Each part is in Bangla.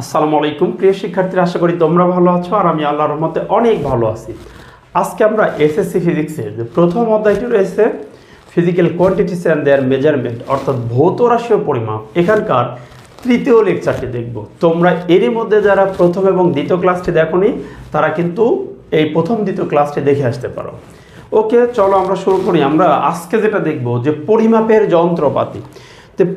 আসসালামু আলাইকুম। প্রিয় শিক্ষার্থীরা, আশা করি তোমরা ভালো আছো আর আমি আল্লাহর রহমতে অনেক ভালো আছি। আজকে আমরা এসএসসি ফিজিক্সের যে প্রথম অধ্যায়টি রয়েছে, physical quantities and their measurement, অর্থাৎ ভৌত রাশি ও পরিমাপ, এখানকার তৃতীয় লেকচারটি দেখব। তোমরা এরই মধ্যে যারা প্রথম এবং দ্বিতীয় ক্লাসটি দেখোনি, তারা কিন্তু এই প্রথম দ্বিতীয় ক্লাসটি দেখে আসতে পারো। ওকে, চলো আমরা শুরু করি। আমরা আজকে যেটা দেখব, যে পরিমাপের যন্ত্রপাতি।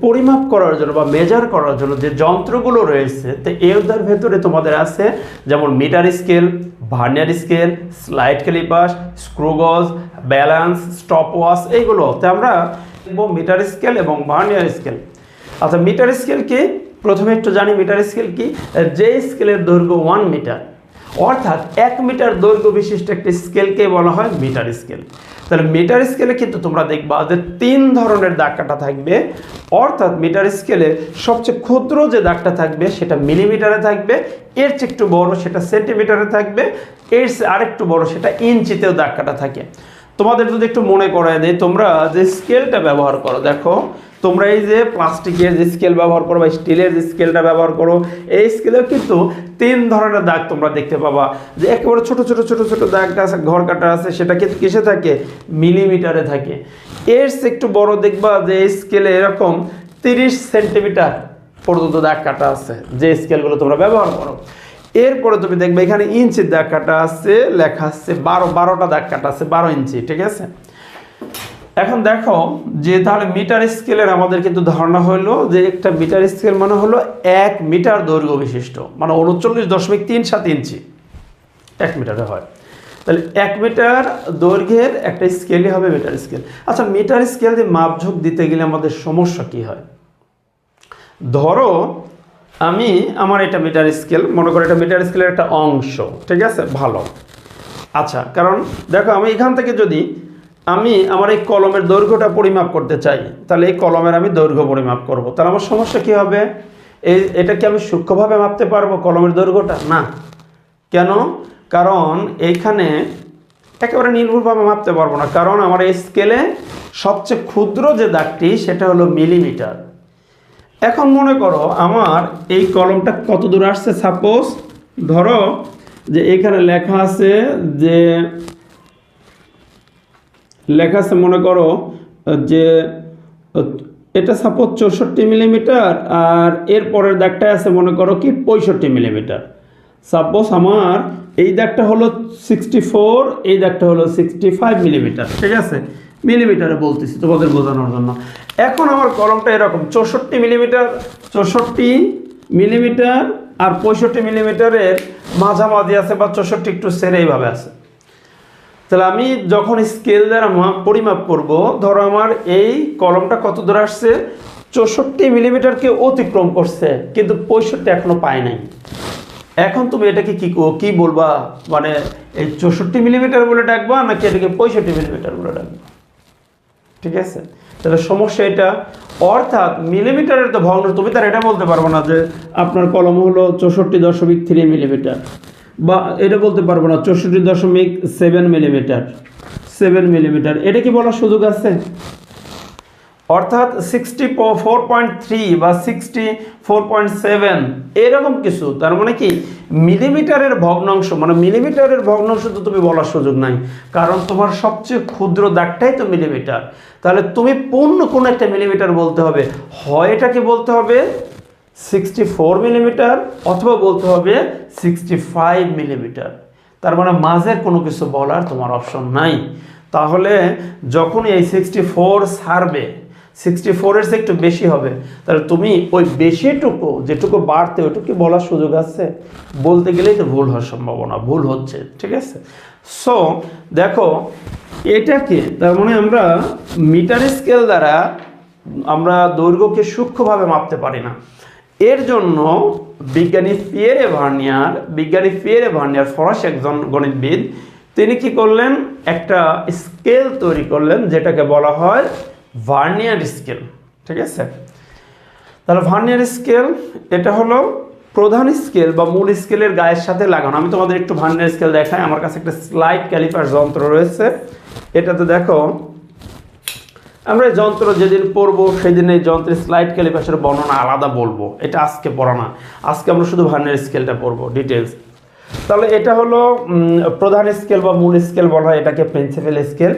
পরিমাপ করার জন্য বা মেজার করার জন্য যে যন্ত্রগুলো রয়েছে, তো এর ভেতরে তোমাদের আছে যেমন metre scale vernier scale slide calipers screw gauge balance stopwatch এইগুলো। তো আমরা মিটার স্কেল এবং ভার্নিয়ার স্কেল আচ্ছা মিটার স্কেল কি? প্রথমে একটু জানি মিটার স্কেল কি? যে স্কেলের দৈর্ঘ্য ওয়ান মিটার অর্থাৎ এক মিটার দৈর্ঘ্য বিশিষ্ট একটি স্কেলকে বলা হয় মিটার স্কেল তাহলে মিটার স্কেলে কিন্তু তোমরা দেখবা যে তিন ধরনের দাগ কাটা থাকবে। অর্থাৎ মিটার স্কেলে সবচেয়ে ক্ষুদ্র যে দাগটা থাকবে সেটা মিলিমিটারে থাকবে, এর চেয়ে একটু বড় সেটা সেন্টিমিটারে থাকবে, এর আরেকটু বড় সেটা ইঞ্চিতেও দাগ কাটা থাকে। তোমাদের যদি একটু মনে করায় দেয় তোমরা যে স্কেলটা ব্যবহার করো, দেখো তোমরা এই যে প্লাস্টিকের যে স্কেল ব্যবহার করো বা স্টিলের যে স্কেলটা ব্যবহার করো, এই স্কেলেও কিন্তু তিন ধরনের দাগ তোমরা দেখতে পাবা। যে একেবারে ছোট ছোট ছোট ছোট দাগ আছে, ঘর কাটা আছে, সেটা কিন্তু কিসে থাকে? মিলিমিটারে থাকে। এর একটু বড় দেখবা যে এই স্কেলে এরকম তিরিশ সেন্টিমিটার পর্যন্ত দাগ কাটা আছে, যে স্কেলগুলো তোমরা ব্যবহার করো। এরপরে তুমি দেখবে এখানে ইঞ্চির দাগ কাটা আছে, লেখা আছে বারো, বারোটা দাগ কাটা আছে, বারো ইঞ্চি, ঠিক আছে? এখন দেখো যে তাহলে মিটার স্কেলের আমাদের কিন্তু ধারণা হলো যে একটা মিটার স্কেল মানে হলো এক মিটার দৈর্ঘ্য বিশিষ্ট মানে উনচল্লিশ দশমিক তিন সাত ইঞ্চি, এক মিটারে হয়। তাহলে এক মিটার দৈর্ঘ্যের একটা স্কেলই হবে মিটার স্কেল। আচ্ছা মিটার স্কেল দিয়ে মাপঝোঁক দিতে গেলে আমাদের সমস্যা কি হয়? ধরো আমি আমার এটা মিটার স্কেল, মনে করো এটা মিটার স্কেলের একটা অংশ, ঠিক আছে? ভালো। আচ্ছা কারণ দেখো আমি এখান থেকে যদি আমি আমার এই কলমের দৈর্ঘ্যটা পরিমাপ করতে চাই। তাহলে এই কলমের আমি দৈর্ঘ্য পরিমাপ করব। তাহলে আমার সমস্যা কী হবে? এই, এটা কি আমি সূক্ষ্মভাবে মাপতে পারব কলমের দৈর্ঘ্যটা? না। কেন? কারণ এইখানে একেবারে নির্ভুলভাবে মাপতে পারব না। কারণ আমার এই স্কেলে সবচেয়ে ক্ষুদ্র যে দাগটি, সেটা হলো মিলিমিটার। এখন মনে করো আমার এই কলমটা কত দূর আসছে? সাপোজ ধরো যে এখানে লেখা আছে যে লেখা আছে, মনে করো, যে, এটা সাপোজ চৌষট্টি মিলিমিটার আর এর পরের দাগটা আছে, মনে করো কি, পঁয়ষট্টি মিলিমিটার সাপোজ আমার এই দাগটা হলো সিক্সটি ফোর এই দাগটা হলো সিক্সটি ফাইভ মিলিমিটার ঠিক আছে? মিলিমিটারে বলতেছি তোমাদের বোঝানোর জন্য। এখন আমার কলমটা এরকম, চৌষট্টি মিলিমিটার চৌষট্টি মিলিমিটার আর পঁয়ষট্টি মিলিমিটারের মাঝামাঝি আছে বা চৌষট্টি একটু সেরে এইভাবে আছে। তাহলে আমি যখন স্কেল দ্বারা মাপ পরিমাপ করব, ধরো আমার এই কলমটা কত দূর আসছে? চৌষট্টি মিলিমিটারকে অতিক্রম করছে, কিন্তু পঁয়ষট্টি এখনও পায় নাই। এখন তুমি এটাকে কি কি বলবা? মানে এই চৌষট্টি মিলিমিটার বলে ডাকবা, নাকি এটাকে পঁয়ষট্টি মিলিমিটার বলে ডাকবা? ঠিক আছে? তাহলে সমস্যা এটা। অর্থাৎ মিলিমিটারের তো ভগ্ন, তুমি তার এটা বলতে পারব না যে আপনার কলম হলো চৌষট্টি দশমিক থ্রি মিলিমিটার বা এটা বলতে পারব না, চৌষট্টি দশমিক সেভেন মিলিমিটার সেভেন মিলিমিটার এটা কি বলার সুযোগ আছে? অর্থাৎ সিক্সটি ফোর পয়েন্ট থ্রি বা সিক্সটি ফোর পয়েন্ট সেভেন এরকম কিছু, তার মানে কি? মিলিমিটারের ভগ্নাংশ মানে মিলিমিটারের ভগ্নাংশ তো তুমি বলার সুযোগ নাই, কারণ তোমার সবচেয়ে ক্ষুদ্র দাগটাই তো মিলিমিটার তাহলে তুমি পূর্ণ কোনো একটা মিলিমিটার বলতে হবে, হয় এটাকে বলতে হবে সিক্সটি ফোর মিলিমিটার অথবা বলতে হবে সিক্সটি ফাইভ মিলিমিটার তার মানে মাঝের কোনো কিছু বলার তোমার অপশন নাই। তাহলে যখন এই সিক্সটি ফোর সারবে সিক্সটি ফোরের একটু বেশি হবে, তাহলে তুমি ওই বেশিটুকু, যেটুকু বাড়তে ওইটুকু বলার সুযোগ আছে, বলতে গেলেই তো ভুল হওয়ার সম্ভাবনা, ভুল হচ্ছে, ঠিক আছে? সো দেখো, এটাকে, তার মানে আমরা মিটার স্কেল দ্বারা আমরা দৈর্ঘ্যকে সূক্ষ্মভাবে মাপতে পারি না। এর জন্য বিজ্ঞানী পিয়েরে ভার্নিয়ার, বিজ্ঞানী পিয়েরে ভার্নিয়ার ফরাসি একজন গণিতবিদ, তিনি কি করলেন? একটা স্কেল তৈরি করলেন যেটাকে বলা হয় ভার্নিয়ার স্কেল, ঠিক আছে? তাহলে ভার্নিয়ার স্কেল, এটা হলো প্রধান স্কেল বা মূল স্কেলের গায়ের সাথে লাগানো। আমি তোমাদের একটু ভার্নিয়ার স্কেল দেখাই, আমার কাছে একটা স্লাইড ক্যালিপার যন্ত্র রয়েছে। এটাতে দেখো আমরা যন্ত্র যেদিন পড়ব সেদিন এই যন্ত্রের স্লাইড ক্যালিপাসের বর্ণনা আলাদা বলব। এটা আজকে পড়া না। আজকে আমরা শুধু ভার্নের স্কেলটা পড়ব ডিটেলস তাহলে এটা হলো প্রধান স্কেল বা মূল স্কেল বলা হয়, এটাকে প্রিন্সিপাল স্কেল।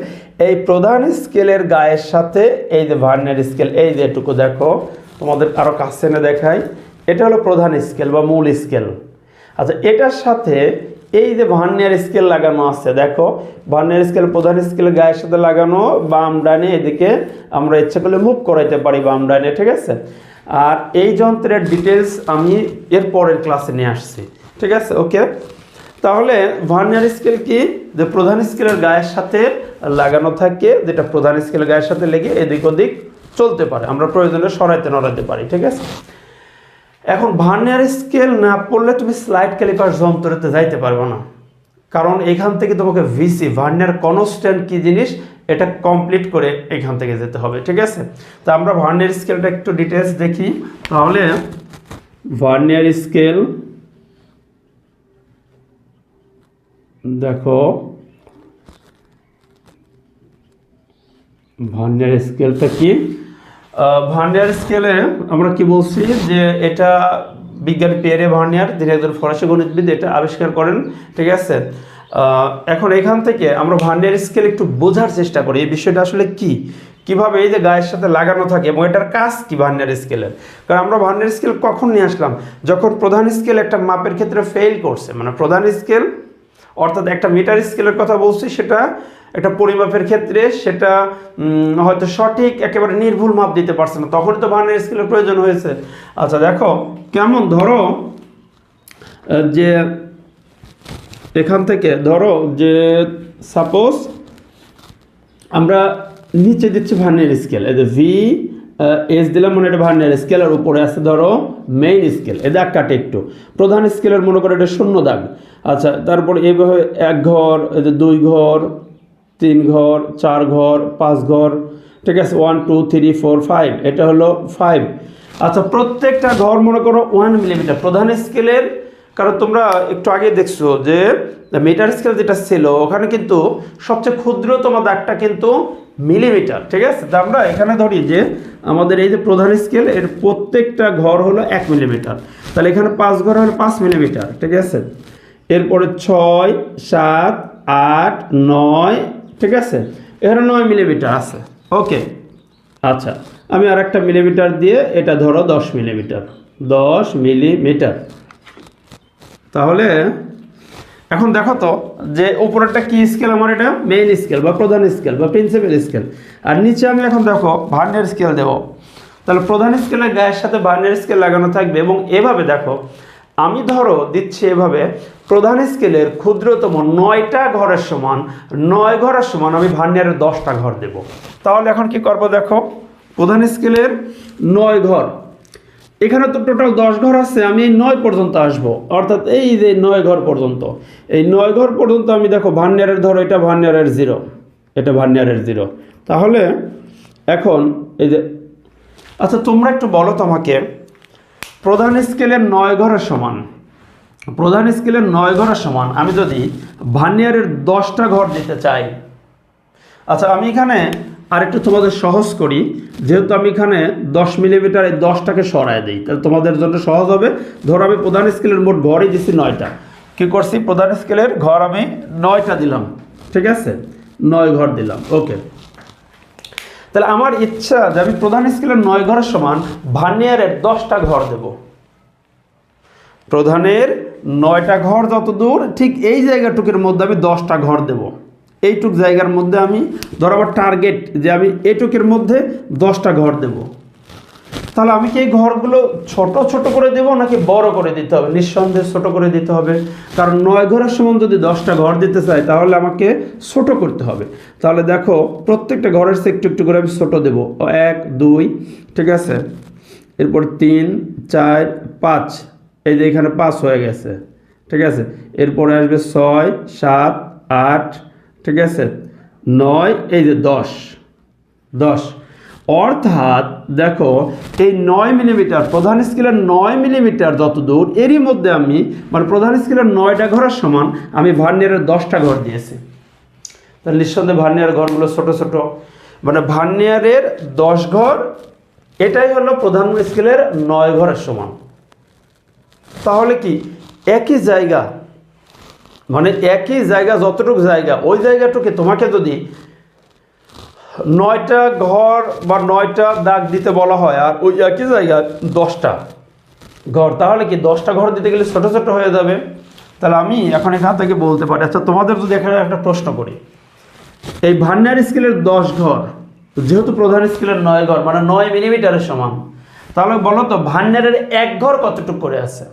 এই প্রধান স্কেলের গায়ের সাথে এই যে ভার্নের স্কেল, এই যে এটুকু দেখো, তোমাদের আরও কাছে এনে দেখাই। এটা হলো প্রধান স্কেল বা মূল স্কেল। আচ্ছা এটার সাথে এই যে ভার্নিয়ার স্কেল লাগানো আছে, দেখো, ভার্নিয়ার স্কেল প্রধান স্কেল গায়ের সাথে লাগানো, বাম ডানে এদিকে আমরা ইচ্ছা করলে মুভ করাইতে পারি বাম ডানে, ঠিক আছে? আর এই যন্ত্রের ডিটেলস আমি এর পরের ক্লাসে নিয়ে আসছি, ঠিক আছে? ওকে তাহলে ভার্নিয়ার স্কেল কি? যে প্রধান স্কেলের গায়ের সাথে লাগানো থাকে, যেটা প্রধান স্কেলের গায়ের সাথে লেগে এদিক ওদিক চলতে পারে, আমরা প্রয়োজনে সরাইতে নড়াইতে পারি, ঠিক আছে? এখন ভার্নিয়ার স্কেল না পড়লে তুমি স্লাইড ক্যালিপার যন্ত্রতে যাইতে পারবে না। কারণ এখান থেকে তোমাকে ভিসি ভার্নিয়ার কনস্ট্যান্ট কি জিনিস, এটা কমপ্লিট করে এখান থেকে যেতে হবে, ঠিক আছে? তো আমরা ভার্নিয়ার স্কেলটা একটু ডিটেলস দেখি। তাহলে ভার্নিয়ার স্কেল দেখো ভার্নিয়ার স্কেলটা কি? ভার্নিয়ার স্কেলে আমরা কি বলছি যে এটা বিজ্ঞানী পিয়ারে ভার্নিয়ার তিনি একজন ফরাসি গণিতবিদ, এটা আবিষ্কার করেন, ঠিক আছে? এখন এখান থেকে আমরা ভার্নিয়ার স্কেল একটু বোঝার চেষ্টা করি, এই বিষয়টা আসলে কি? কীভাবে এই যে গায়ের সাথে লাগানো থাকে এবং এটার কাজ কি ভার্নিয়ার স্কেলের? কারণ আমরা ভার্নিয়ার স্কেল কখন নিয়ে আসলাম? যখন প্রধান স্কেল একটা মাপের ক্ষেত্রে ফেল করছে মানে প্রধান স্কেল, অর্থাৎ একটা মিটার স্কেলের কথা বলছি, সেটা একটা পরিমাপের ক্ষেত্রে সেটা হয়তো সঠিক, একেবারে নির্ভুল মাপ দিতে পারছে না। তখনই তো ভার্নিয়ার স্কেলের প্রয়োজন হয়েছে। আচ্ছা দেখো, কেমন ধরো যে এখান থেকে ধরো যে সাপোজ আমরা নিচে দিচ্ছি ভার্নিয়ার স্কেল। এই যে ভি এস দিলাম মনে এটা ভার্নিয়ার স্কেল, আর উপরে আছে ধরো মেইন স্কেল এ দাগ কাটে একটু। প্রধান স্কেলের মনে করো এটা শূন্য দাগ। আচ্ছা তারপর এইভাবে এক ঘর, এই যে দুই ঘর তিন ঘর, চার ঘর, পাঁচ ঘর, ঠিক আছে? One two three four five এটা হলো ফাইভ আচ্ছা প্রত্যেকটা ঘর মনে করো ওয়ান মিলিমিটার প্রধান স্কেলের কারণ তোমরা একটু আগে দেখছ যে মিটার স্কেল যেটা ছিল, ওখানে কিন্তু সবচেয়ে ক্ষুদ্রতম দাগটা কিন্তু মিলিমিটার ঠিক আছে? তা আমরা এখানে ধরি যে আমাদের এই যে প্রধান স্কেল এর প্রত্যেকটা ঘর হলো এক মিলিমিটার তাহলে এখানে পাঁচ ঘর হলো পাঁচ মিলিমিটার ঠিক আছে? এরপরে ছয়, সাত, আট, নয় ঠিক আছে? এখানে নয় মিলিমিটার আছে। ওকে। আচ্ছা আমি আর একটা মিলিমিটার দিয়ে এটা ধরো দশ মিলিমিটার। দশ মিলিমিটার। তাহলে, এখন দেখো তো যে উপরেরটা কি স্কেল আমার এটা? মেইন স্কেল বা প্রধান স্কেল বা প্রিন্সিপাল স্কেল আর নিচে আমি এখন দেখো ভার্নিয়ার স্কেল দেব। তাহলে প্রধান স্কেলের গায়ের সাথে ভার্নিয়ার স্কেল লাগানো থাকবে এবং এভাবে দেখো আমি ধরো দিচ্ছি এভাবে, প্রধান স্কেলের ক্ষুদ্রতম নয়টা ঘরের সমান, নয় ঘরের সমান আমি ভার্নিয়ারের দশটা ঘর দেব। তাহলে এখন কি করব দেখো, প্রধান স্কেলের নয় ঘর। এখানে তো টোটাল দশ ঘর আছে, আমি এই নয় পর্যন্ত আসব। অর্থাৎ এই যে নয় ঘর পর্যন্ত, এই নয় ঘর পর্যন্ত আমি দেখো ভান্ডারের ধরো, এটা ভান্ডারের জিরো এটা ভান্ডারের জিরো তাহলে এখন এই যে আচ্ছা তোমরা একটু বলো তো আমাকে প্রধান স্কেলের নয় ঘরের সমান। প্রধান স্কেলের নয় ঘরের সমান। আমি যদি ভান্ডিয়ারের দশটা ঘর দিতে চাই। আচ্ছা আমি এখানে আরেকটু তোমাদের সহজ করি। যেহেতু আমি এখানে দশ মিলিমিটার এই দশটাকে সরায় দিই, তাহলে তোমাদের জন্য সহজ হবে। ধরো আমি প্রধান স্কেলের মোট ঘরই দিচ্ছি নয়টা। কী করছি? প্রধান স্কেলের ঘর আমি নয়টা দিলাম। ঠিক আছে? নয় ঘর দিলাম। ওকে। তাহলে আমার ইচ্ছা যে আমি প্রধান স্কেলের নয় ঘরের সমান ভার্নিয়ারের দশটা ঘর দেব। প্রধানের নয়টা ঘর যত দূর ঠিক এই জায়গাটুকের মধ্যে আমি দশটা ঘর দেব। এইটুক জায়গার মধ্যে আমি ধরো আমার টার্গেট যে আমি এটুকের মধ্যে দশটা ঘর দেব। তাহলে আমি কি এই ঘরগুলো ছোট ছোট করে দেব নাকি বড় করে দিতে হবে? নিঃসন্দেহে ছোট করে দিতে হবে। কারণ নয় ঘরের সমান যদি দশটা ঘর দিতে চাই তাহলে আমাকে ছোট করতে হবে। তাহলে দেখো, প্রত্যেকটা ঘরের সে একটু একটু করে আমি ছোট দেবো। এক, দুই, ঠিক আছে? এরপর তিন, চার, পাঁচ। এই যে এখানে পাঁচ হয়ে গেছে। ঠিক আছে? এরপরে আসবে ছয়, সাত, আট, ঠিক আছে? নয়, এই যে দশ। দশ। অর্থাৎ দেখো, এই নয় মিলিমিটার প্রধান স্কেলের নয় মিলিমিটার যত দূর এরই মধ্যে আমি মানে প্রধান স্কেলের নয়টা ঘরের সমান, আমি ভার্নিয়ারের দশটা ঘর দিয়েছি। তাহলে নিঃসন্দেহে ভার্নিয়ার ঘরগুলো ছোট ছোট। মানে ভার্নিয়ারের দশ ঘর, এটাই হলো প্রধান স্কেলের নয় ঘরের সমান। তাহলে কি, একই জায়গা মানে একই জায়গা যতটুকু জায়গা, ওই জায়গাটুকে তোমাকে যদি নয়টা ঘর বা নয়টা দাগ দিতে বলা হয়, আর ওই একই জায়গা দশটা ঘর। তাহলে কি দশটা ঘর দিতে গেলে ছোটো ছোটো হয়ে যাবে? তাহলে আমি এখন এখান থেকে বলতে পারি। আচ্ছা তোমাদের যদি এখানে একটা প্রশ্ন করি। এই ভান্ডার স্কেলের দশ ঘর, যেহেতু প্রধান স্কেলের নয় ঘর মানে নয় মিলিমিটারের সমান, তাহলে বলো তো, ভান্ডারের এক ঘর কতটুকু করে আছে?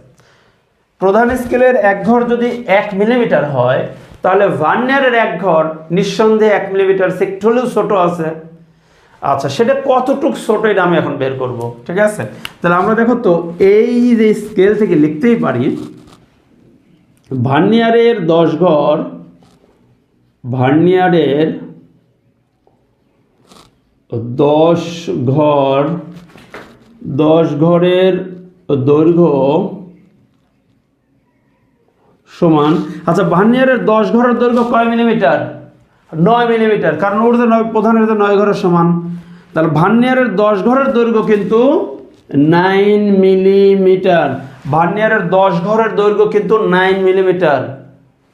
প্রধান স্কেলের এক ঘর যদি এক মিলিমিটার হয় তাহলে ভার্নিয়ারের এক ঘর, নিঃসন্দেহে এক মিলিমিটার একটু হলেও ছোটো আছে। আচ্ছা সেটা কতটুক ছোটো এটা আমি এখন বের করব, ঠিক আছে? তাহলে আমরা দেখো তো, এই যে স্কেল থেকে লিখতেই পারি, ভার্নিয়ারের দশ ঘর, ভার্নিয়ারের দশ ঘর, দশ ঘরের দৈর্ঘ্য সমান। আচ্ছা ভার্নিয়ারের দশ ঘরের দৈর্ঘ্য কয় মিলিমিটার? নয় মিলিমিটার। কারণ ওর তো নয় প্রধানের নয় ঘরের সমান। তাহলে ভার্নিয়ারের দশ ঘরের দৈর্ঘ্য কিন্তু নাইন মিলিমিটার ভার্নিয়ারের দশ ঘরের দৈর্ঘ্য কিন্তু নাইন মিলিমিটার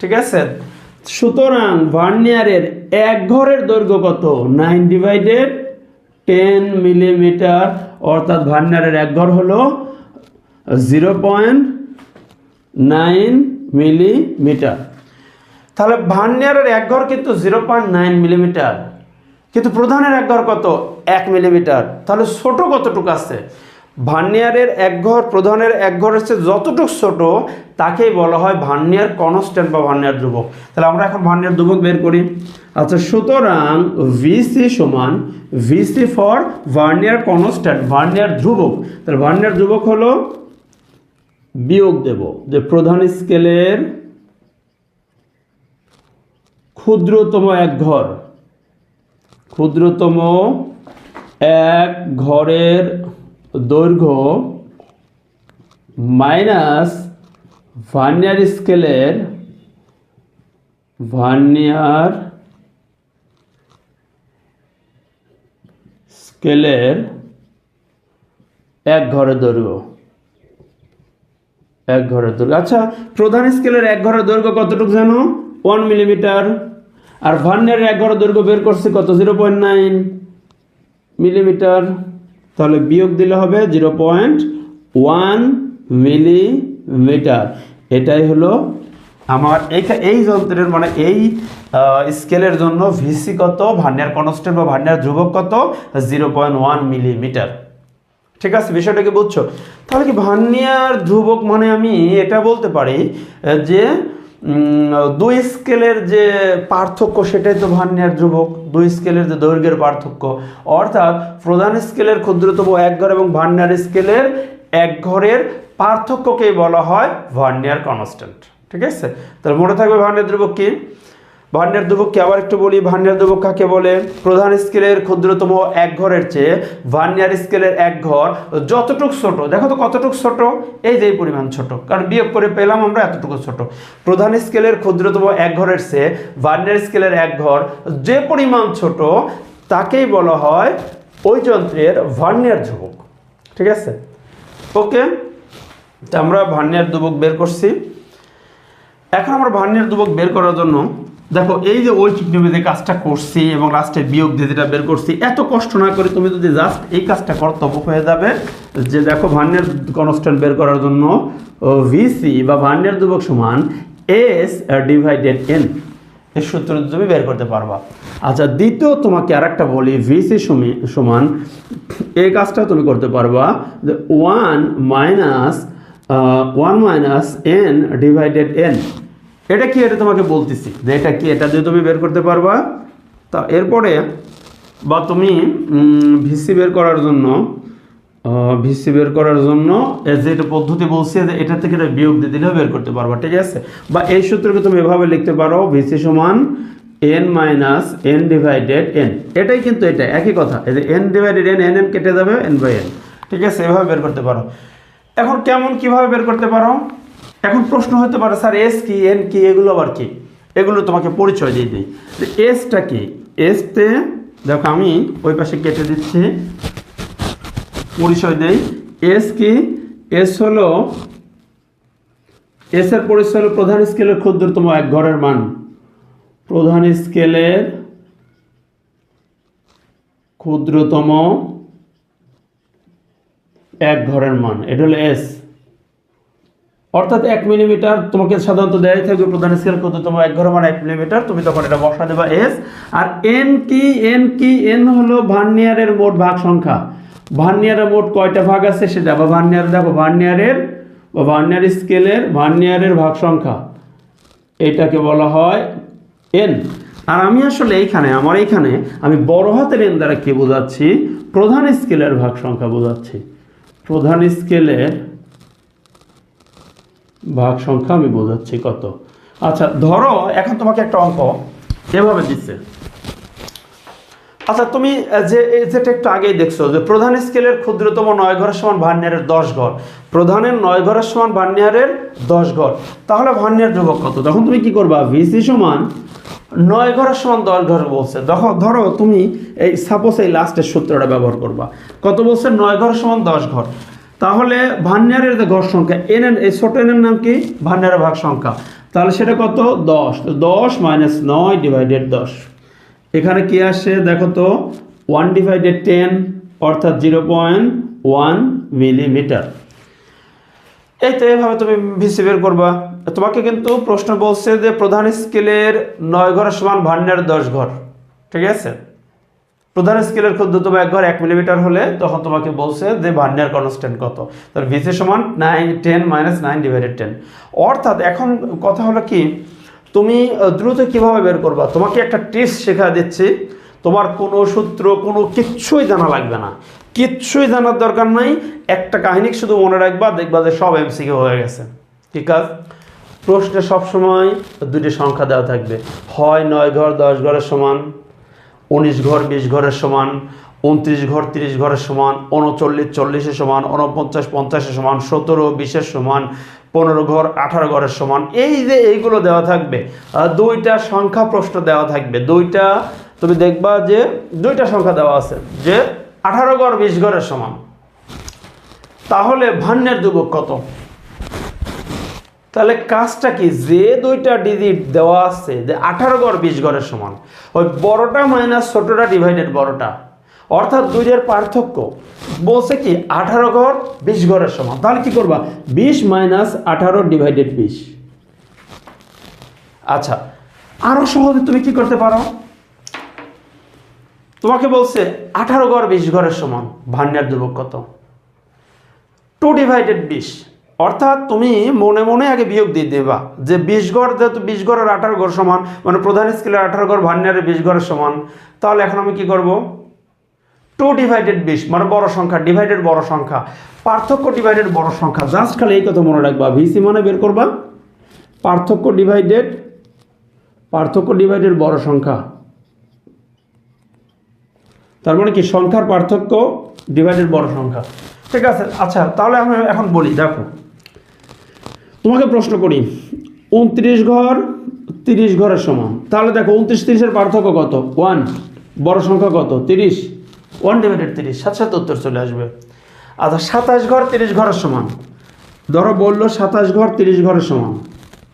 ঠিক আছে? সুতরাং ভার্নিয়ারের এক ঘরের দৈর্ঘ্য কত? নাইন ডিভাইডেড টেন মিলিমিটার অর্থাৎ ভার্নিয়ারের এক ঘর হলো জিরো পয়েন্ট নাইন মিলিমিটার। তাহলে ভার্নিয়ারের এক ঘর কিন্তু জিরো পয়েন্ট নাইন মিলিমিটার। কিন্তু প্রধানের এক ঘর কত? এক মিলিমিটার। তাহলে ছোট কতটুকু আছে ভার্নিয়ারের এক ঘর, প্রধানের এক ঘর হচ্ছে যতটুকু ছোট, তাকেই বলা হয় ভার্নিয়ার কনস্ট্যান্ট বা ভার্নিয়ার ধ্রুবক। তাহলে আমরা এখন ভার্নিয়ার ধ্রুবক বের করি। আচ্ছা সুতরাং ভিসি সমান VC for vernier constant, vernier ধ্রুবক। তাহলে ভার্নিয়ার ধ্রুবক হলো বিয়োগ দেব। যে প্রধান স্কেলের ক্ষুদ্রতম এক ঘর। ক্ষুদ্রতম এক ঘরের দৈর্ঘ্য মাইনাস ভার্নিয়ার স্কেলের ভার্নিয়ার স্কেলের এক ঘরের দৈর্ঘ্য। এক ঘরের দৈর্ঘ্য। আচ্ছা প্রধান স্কেলের এক ঘরের দৈর্ঘ্য কতটুকু জানো? ওয়ান মিলিমিটার আর ভার্নিয়ারের এক ঘরের দৈর্ঘ্য বের করছে কত? জিরো পয়েন্ট নাইন মিলিমিটার তাহলে বিয়োগ দিলে হবে জিরো পয়েন্ট ওয়ান মিলিমিটার এটাই হলো আমার এই এই যন্ত্রের মানে এই স্কেলের জন্য ভিসি কত? ভার্নিয়ার কনস্ট্যান্ট বা ভার্নিয়ার ধ্রুবক কত? জিরো পয়েন্ট ওয়ান মিলিমিটার ঠিক আছে, বিষয়টাকে বুঝছ? তাহলে কি ভার্নিয়ার ধ্রুবক মানে আমি এটা বলতে পারি যে দুই স্কেলের যে পার্থক্য সেটাই তো ভার্নিয়ার ধ্রুবক, দুই স্কেলের যে দৈর্ঘ্যের পার্থক্য। অর্থাৎ প্রধান স্কেলের ক্ষুদ্রতম এক ঘর এবং ভার্নিয়ার স্কেলের এক ঘরের পার্থক্যকেই বলা হয় ভার্নিয়ার কনস্ট্যান্ট। ঠিক আছে? তাহলে মনে থাকবে ভার্নিয়ার ধ্রুবক কি? ভার্নিয়ার ধ্রুবককে আবার একটু বলি ভার্নিয়ার ধ্রুবক কাকে বলে? প্রধান স্কেলের ক্ষুদ্রতম এক ঘরের চেয়ে ভার্নিয়ার স্কেলের এক ঘর যতটুক ছোট, দেখো তো কতটুক ছোট? এই যে পরিমাণ ছোট, কারণ বিয়োগ করে পেলাম আমরা এতটুকু ছোট। প্রধান স্কেলের ক্ষুদ্রতম এক ঘরের চেয়ে ভার্নিয়ার স্কেলের এক ঘর যে পরিমাণ ছোট, তাকেই বলা হয় ওই যন্ত্রের ভার্নিয়ার ধ্রুবক ঠিক আছে? ওকে আমরা ভার্নিয়ার ধ্রুবক বের করছি। এখন আমরা ভার্নিয়ার দুবক বের করার জন্য দেখো, এই যে ওই যে কাজটা করছি এবং লাস্টে বিয়োগ দিয়ে যেটা বের করছি, এত কষ্ট না করে তুমি যদি জাস্ট এই কাজটা করো তবে হয়ে যাবে যে দেখো ভান্ডের কনস্ট্যান্ট বের করার জন্য ভিসি বা ভান্ডের দুবক সমান এস ডিভাইডেড এন এর সূত্র তুমি বের করতে পারবা। আচ্ছা দ্বিতীয় তোমাকে আর একটা বলি ভিসি সমান এই কাজটা তুমি করতে পারবা যে one minus one minus N divided N এটা কি এটা তোমাকে বলতেছি? যে এটা কি? এটা দিয়ে তুমি বের করতে পারবা, তা এরপরে বা তুমি ভিসি বের করার জন্য ভিসি বের করার জন্য যে এটা পদ্ধতি বলছি, যে এটা থেকে এটা বিয়োগ দিয়ে দিলেও বের করতে পারবা, ঠিক আছে? বা এই সূত্রকে তুমি এভাবে লিখতে পারো ভিসি সমান N minus N divided N এটাই কিন্তু এটা, একই কথা। এই যে N divided N N N কেটে যাবে এন বাই এন ঠিক আছে? এভাবে বের করতে পারো। এখন কেমন, কীভাবে বের করতে পারো? এখন প্রশ্ন হতে পারে, স্যার এস কি এন কি, এগুলো আবার কি? এগুলো তোমাকে পরিচয় দিয়ে দিই। এসটা কি? এসতে দেখো আমি ওই পাশে কেটে দিচ্ছি। পরিচয় দেই। এস কি? এস হলো এস এর পরিচয় হলো প্রধান স্কেলের ক্ষুদ্রতম এক ঘরের মান। প্রধান স্কেলের ক্ষুদ্রতম এক ঘরের মান। এটা হলো এস অর্থাৎ এক মিলিমিটার তোমাকে সাধারণত দেয় থাকবে প্রধান স্কেল কত? তোমার এক ঘর মান এক মিলিমিটার, তুমি তখন এটা বসা দেবা এস আর এন কি এন কি এন হলো ভার্নিয়ারের মোট ভাগ সংখ্যা। ভার্নিয়ারের মোট কয়টা ভাগ আছে সেটা বা ভার্নিয়ার দেখো ভার্নিয়ারের বা ভার্নিয়ার স্কেলের ভার্নিয়ারের ভাগ সংখ্যা। এটাকে বলা হয় এন আর আমি আসলে এইখানে, আমার এইখানে, আমি বড় হাতের এন দ্বারা কি বোঝাচ্ছি? প্রধান স্কেলের ভাগ সংখ্যা বোঝাচ্ছি। প্রধান স্কেলের ভাগ সংখ্যা আমি বোঝাচ্ছি কত? আচ্ছা ধরো এখন তোমাকে একটা অঙ্ক এভাবে দিচ্ছে। আচ্ছা তুমি যে যেটা একটু আগেই দেখছ যে প্রধান স্কেলের ক্ষুদ্রতম নয় ঘরের সমান ভার্নিয়ারের দশ ঘর। প্রধানের নয় ঘরের সমান ভার্নিয়ারের দশ ঘর। তাহলে ভার্নিয়ার ধ্রুবক কত? তখন তুমি কি করবা? ভিসি সমান নয় ঘরের সমান দশ ঘর বলছে। দেখো, ধরো তুমি এই সাপোজ এই লাস্টের সূত্রটা ব্যবহার করবা। কত বলছে? নয় ঘরের সমান দশ ঘর। তাহলে ভান্যারের যে ঘর সংখ্যা, এন এন, এই ছোট এনের নাম কি? ভান্যারের ভাগ সংখ্যা। তাহলে সেটা কত? দশ। তো দশ মাইনাস নয় ডিভাইডেড দশ। এখানে কি আসে? দেখো তো, ওয়ান ডিভাইডেড টেন, অর্থাৎ জিরো পয়েন্ট ওয়ান মিলিমিটার। এই তো এইভাবে তুমি ভিসি বের করবা। তোমাকে কিন্তু প্রশ্ন বলছে যে প্রধান স্কেলের নয় ঘরের সমান ভান্ডার দশ ঘর। ঠিক আছে? প্রধান স্কেলের ক্ষুদ্রতম এক ঘর এক মিলিমিটার হলে তখন তোমাকে বলছে যে ভান্ডার কনস্ট্যান্ট কত? তাহলে ভিসি সমান nine ten minus nine divided ten অর্থাৎ এখন কথা হলো কি, তুমি দ্রুত কীভাবে বের করবা? তোমাকে একটা টেস্ট শেখা দিচ্ছি। তোমার কোনো সূত্র, কোনো কিচ্ছুই জানা লাগবে না। কিচ্ছুই জানার দরকার নাই। একটা কাহিনী শুধু মনে রাখবা, দেখবা যে সব এমসিকে হয়ে গেছে। ঠিক আছে প্রশ্নে সবসময় দুটি সংখ্যা দেওয়া থাকবে। হয় নয় ঘর, দশ ঘরের সমান। উনিশ ঘর, বিশ ঘরের সমান, উনত্রিশ ঘর, তিরিশ ঘরের সমান, উনচল্লিশ, চল্লিশের সমান, উনপঞ্চাশ, পঞ্চাশের সমান, সতেরো, বিশের সমান, পনেরো ঘর, আঠারো ঘরের সমান। এই যে এইগুলো দেওয়া থাকবে দুইটা সংখ্যা প্রশ্ন দেওয়া থাকবে। দুইটা, তুমি দেখবা যে দুইটা সংখ্যা দেওয়া আছে, যে আঠারো ঘর, বিশ ঘরের সমান। তাহলে ভান্যের যুবক কত? তাহলে কাজটা কি? যে দুইটা ডিজিট দেওয়া আছে, যে আঠারো গড় বিশ গড়ের সমান, ওই বড়টা মাইনাস ছোটটা ডিভাইডেড বড়টা, অর্থাৎ দুইটার পার্থক্য বলছে কি, আঠারো গড় বিশ গড়ের সমান। তাহলে কি করবা? বিশ মাইনাস আঠারো ডিভাইডেড বিশ। আচ্ছা আরও সহজে তুমি কি করতে পারো? তোমাকে বলছে, আঠারো গড় বিশ গড়ের সমান, ভান্ডার যুবক কত? টু ডিভাইডেড বিশ। অর্থাৎ তুমি মনে মনে আগে বিয়োগ দিয়ে দেবা। যে বিশ গড়, যেহেতু বিশ গড়ের আঠারো গড় সমান মানে প্রধান স্কেলের আঠারো গড় ভান্ডারের বিশ গড়ের সমান, তাহলে এখন আমি কি করব? টু ডিভাইডেড বিশ মানে বড় সংখ্যা ডিভাইডেড বড় সংখ্যা, পার্থক্য ডিভাইডেড বড় সংখ্যা। জাস্ট খালি এই কথা মনে রাখবা ভিসি মানে বের করবা। পার্থক্য ডিভাইডেড পার্থক্য ডিভাইডেড বড় সংখ্যা। তার মানে কি? সংখ্যার পার্থক্য ডিভাইডেড বড় সংখ্যা। ঠিক আছে আচ্ছা তাহলে আমি এখন বলি, দেখো। তোমাকে প্রশ্ন করি, উনত্রিশ ঘর, তিরিশ ঘরের সমান। তাহলে দেখো, উনত্রিশ, তিরিশের পার্থক্য কত? ওয়ান বড় সংখ্যা কত? তিরিশ। ওয়ান ডিভাইডেড তিরিশ সাথে সাথে উত্তর চলে আসবে। আচ্ছা সাতাশ ঘর, তিরিশ ঘরের সমান। ধরো বলল সাতাশ ঘর, তিরিশ ঘরের সমান।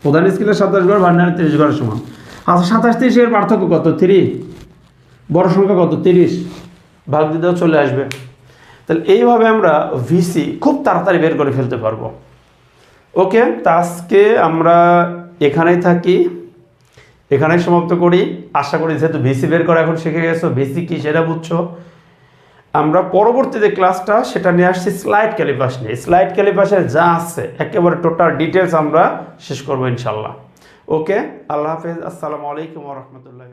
প্রধান স্কেলের সাতাশ ঘর, ভান্ডারে তিরিশ ঘরের সমান। আচ্ছা সাতাশ, তিরিশের পার্থক্য কত? থ্রি বড় সংখ্যা কত? তিরিশ। ভাগ দিতেও চলে আসবে। তাহলে এইভাবে আমরা ভিসি খুব তাড়াতাড়ি বের করে ফেলতে পারব। ওকে, তা আজকে আমরা এখানেই থাকি। এখানেই সমাপ্ত করি। আশা করি যেহেতু ভিসি বের করা এখন শিখে গেছো ভিসি কি সেটা বুঝছ। আমরা পরবর্তী যে ক্লাসটা, সেটা নিয়ে আসছি স্লাইড ক্যালিপাস নিয়ে। স্লাইড ক্যালিপাসের যা আছে, একেবারে টোটাল ডিটেলস আমরা শেষ করব ইনশাল্লাহ ওকে, আল্লাহ হাফেজ, আসসালামু আলাইকুম রহমতুল্লাহ